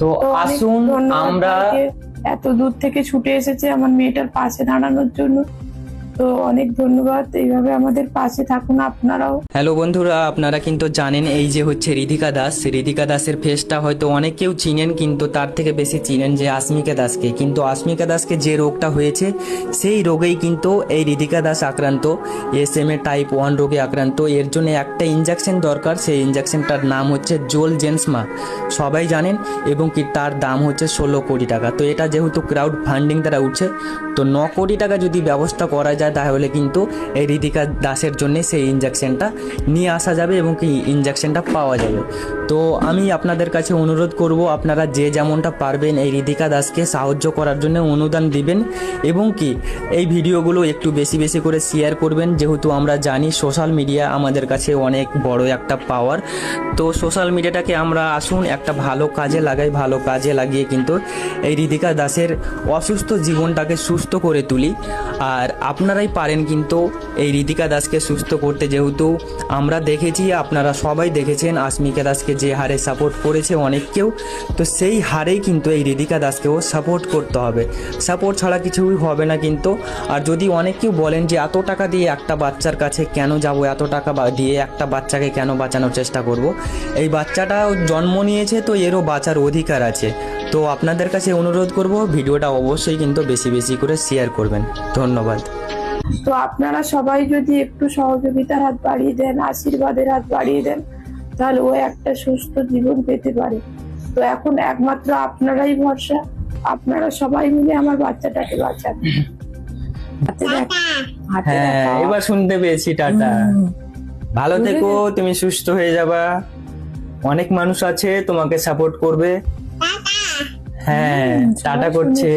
তো আসুন আমরা এত দূর থেকে ছুটে এসেছে আমার মেয়েটার পাশে দাঁড়ানোর জন্য। তো অনেক ধন্যবাদ, এইভাবে আমাদের পাশে থাকুন আপনারাও। হ্যালো বন্ধুরা, আপনারা কিন্তু জানেন এই যে হচ্ছে রিধিকা দাস। রিধিকা দাসের ফেসটা হয়তো অনেকেও চিনেন, কিন্তু তার থেকে বেশি চিনেন যে আসমিকা দাসকে। কিন্তু আসমিকা দাসকে যে রোগটা হয়েছে, সেই রোগেই কিন্তু এই রিধিকা দাস আক্রান্ত। S M A type one রোগে আক্রান্ত। এর জন্য একটা ইঞ্জেকশন দরকার, সেই ইঞ্জেকশনটার নাম হচ্ছে জোল জেন্সমা সবাই জানেন, এবং কি তার দাম হচ্ছে ষোলো কোটি টাকা। তো এটা যেহেতু ক্রাউড ফান্ডিং দ্বারা উঠছে, তো ন কোটি টাকা যদি ব্যবস্থা করা যায় তাহলে কিন্তু এই রিধিকা দাসের জন্যে সেই ইঞ্জেকশনটা নিয়ে আসা যাবে এবং কি ইঞ্জেকশনটা পাওয়া যাবে। তো আমি আপনাদের কাছে অনুরোধ করব, আপনারা যে যেমনটা পারবেন এই রিধিকা দাসকে সাহায্য করার জন্য অনুদান দিবেন এবং কি এই ভিডিওগুলো একটু বেশি বেশি করে শেয়ার করবেন। যেহেতু আমরা জানি সোশ্যাল মিডিয়া আমাদের কাছে অনেক বড় একটা পাওয়ার তো সোশ্যাল মিডিয়াটাকে আমরা আসুন, একটা ভালো কাজে লাগাই, ভালো কাজে লাগিয়ে কিন্তু এই রিধিকা দাসের অসুস্থ জীবনটাকে সুস্থ করে তুলি। আর আপনারাই পারেন কিন্তু। এই রিধিকা দাসকে সুস্থ করতে যেহেতু আমরা দেখেছি, আপনারা সবাই দেখেছেন আসমিকা দাসকে যে হারে সাপোর্ট করেছে অনেককেও। তো সেই হারেই কিন্তু এই রিধিকা দাসকেও সাপোর্ট করতে হবে। সাপোর্ট ছাড়া কিছুই হবে না কিন্তু। আর যদি অনেকেও বলেন যে, এত টাকা দিয়ে একটা বাচ্চার কাছে কেন যাব? এত টাকা দিয়ে একটা বাচ্চাকে কেন বাঁচানোর চেষ্টা করব? এই বাচ্চাটা জন্ম নিয়েছে তো এরও বাঁচার অধিকার আছে। তো আপনাদের কাছে অনুরোধ করব, ভিডিওটা অবশ্যই কিন্তু বেশি বেশি করে শেয়ার করবেন। ধন্যবাদ। তো আপনারা সবাই যদি একটু সহযোগিতার হাত বাড়িয়ে দেন আশীর্বাদের হাত বাড়িয়ে দেন তাহলে ও একটা সুস্থ জীবন পেতে পারে। তো এখন একমাত্র আপনারাই ভরসা আপনারা সবাই মিলে আমার বাচ্চাটাকে বাঁচান। হ্যাঁ এবার শুনতে পেয়েছি টাটা। ভালো থেকো তুমি সুস্থ হয়ে যাবা। অনেক মানুষ আছে তোমাকে সাপোর্ট করবে। হ্যাঁ টাটা করছে।